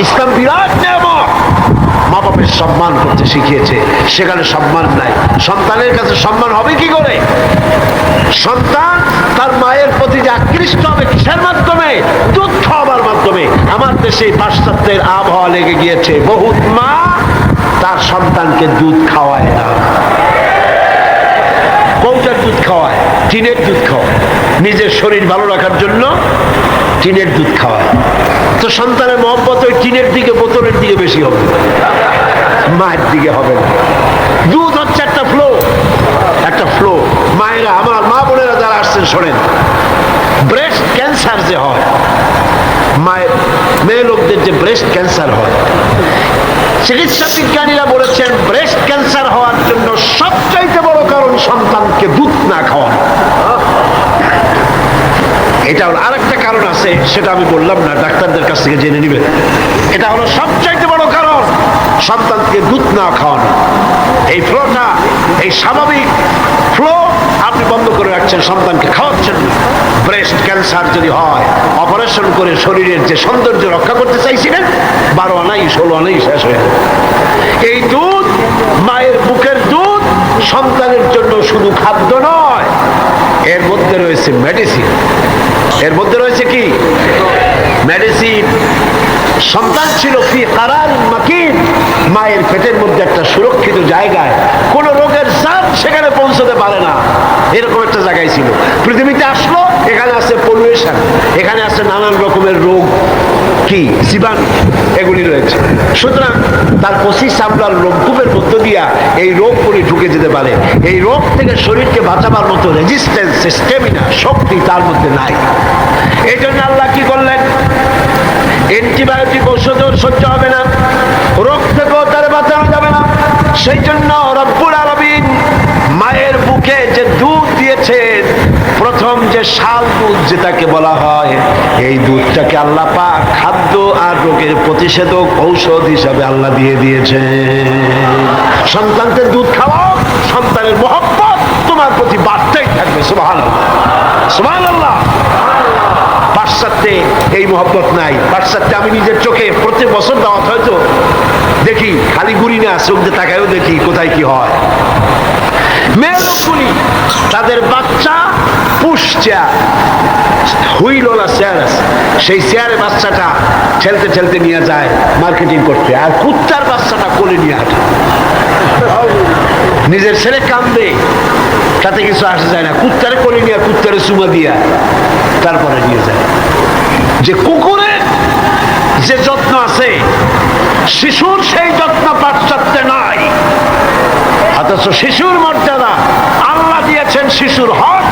ইসলাম বিরাট নিয়ামত। মা বাপের সম্মান করতে শিখিয়েছে। সেখানে সম্মান নাই। সন্তানের কাছে সম্মান হবে কি করে? সন্তান তার মায়ের প্রতি যে আকৃষ্ট হবে কিসের মাধ্যমে? দুধ খাওয়াবার মাধ্যমে। আমার দেশে পাশ্চাত্যের আবহাওয়া লেগে গিয়েছে। বহুত মা তার সন্তানকে দুধ খাওয়ায় না। কৌটার দুধ খাওয়ায়, টিনের দুধ খাওয়ায়। নিজের শরীর ভালো রাখার জন্য টিনের দুধ খাওয়ায়। তো সন্তানের মহব্বত ওই টিনের দিকে, বোতলের দিকে বেশি হবে। মায়ের দিকে হবে না। দুধ হচ্ছে একটা ফ্লো একটা ফ্লো মায়েরা, আমার মা বোনেরা যারা আসছেন, শোনেন। ব্রেস্ট ক্যান্সার যে হয়, মায়ের, মেয়ে লোকদের যে ব্রেস্ট ক্যান্সার হয়, চিকিৎসা বিজ্ঞানীরা বলেছেন ব্রেস্ট ক্যান্সার হওয়ার জন্য সবচাইতে বড় কারণ সন্তানকে দুধ না খাওয়ানো। এটা হলো আরেকটা কারণ আছে, সেটা আমি বললাম না, ডাক্তারদের কাছ থেকে জেনে নেবেন। এটা হলো সবচাইতে বড় কারণ, সন্তানকে দুধ না খাওয়ানো। এই ফ্লোটা, এই স্বাভাবিক ফ্লো আপনি বন্ধ করে রাখছেন, সন্তানকে খাওয়াচ্ছেন ব্রেস্ট ক্যান্সার যদি হয়, অপারেশন করে শরীরের যে সৌন্দর্য রক্ষা করতে চাইছিলেন, বারো আনাই, ষোলো আনাই শেষ হয়ে। এই দুধ, মায়ের বুকের দুধ, সন্তানের জন্য শুধু খাদ্য নয় এর মধ্যে রয়েছে মেডিসিন এর মধ্যে রয়েছে কি? মেডিসিন সন্তান ছিল কি তারা মাকিন, মায়ের পেটের মধ্যে একটা সুরক্ষিত জায়গায় কোন রোগের জাত সেখানে পৌঁছতে পারে না এরকম একটা জায়গায় ছিল। পৃথিবীতে আসলো, এখানে আছে পলিউশন এখানে আছে নানান রকমের রোগ, কি, জীবাণু, এগুলি রয়েছে। সুতরাং তার পঁচিশ চামড়ার রোগকূপের মধ্য দিয়া এই রোগগুলি ঢুকে যেতে পারে। এই রোগ থেকে শরীরকে বাঁচাবার মতো রেজিস্ট্যান্স স্টেমিনা শক্তি তার মধ্যে নাই। এই জন্য আল্লাহ কি করলেন? অ্যান্টিবায়োটিক ওষুধও সহ্য হবে না। রোগ থেকেও তার বাঁচানো যাবে না। সেই জন্য রব্বুল আলমিন মায়ের বুকে যে দুধ দিয়েছেন প্রথম যে শাল দুধ যেটাকে বলা হয়, এই দুধটাকে আল্লাহ পাক খাদ্য আর রোগের প্রতিষেধক ঔষধ হিসাবে আল্লাহ দিয়ে দিয়েছে সন্তানকে দুধ খাওয়াও, সন্তানের মহব্বত তোমার প্রতি বাড়তেই থাকবে সুবাহ সুবাহ আল্লাহ পাশ্চাত্যে এই মহব্বত নাই। পাশ্চাত্যে আমি নিজের চোখে প্রত্যেক বছর দাওয়াত হয়তো দেখি, খালি গুড়ি না, চোখ দিয়ে তাকায়ও দেখি কোথায় কি হয়। তাদের বাচ্চা পুষ চেয়ার হুইলওয়ালা চেয়ার আছে। সেই চেয়ারে বাচ্চাটা ঠেলতে ঠেলতে নিয়ে যায় মার্কেটিং করতে। আর কুত্তার বাচ্চাটা কোলে নিয়ে হাঁটে। নিজের ছেলে কান্দে তাতে কিছু আসে যায় না। কুত্তারে কোলে নিয়ে, কুত্তারে চুমা দিয়া তারপরে নিয়ে যায়। যে কুকুরের যে যত্ন আছে, শিশুর সেই যত্ন অথচ শিশুর মর্যাদা। আল্লাহ দিয়েছেন শিশুর হক,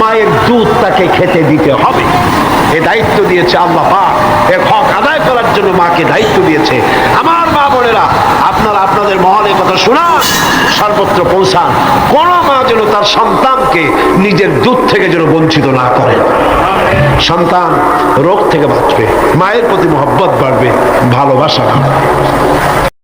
মায়ের দুধ তাকে খেতে দিতে হবে। এ দায়িত্ব দিয়েছে আল্লাহ পাক। এ হক আদায় করার জন্য মাকে দায়িত্ব দিয়েছে। আমার মা বোনেরা, আপনারা আপনাদের মহলে কথা শোনান, সর্বত্র পৌঁছান। কোন মা যেন তার সন্তানকে নিজের দুধ থেকে যেন বঞ্চিত না করে। সন্তান রোগ থেকে বাঁচবে, মায়ের প্রতি মহব্বত বাড়বে, ভালোবাসা বাড়বে।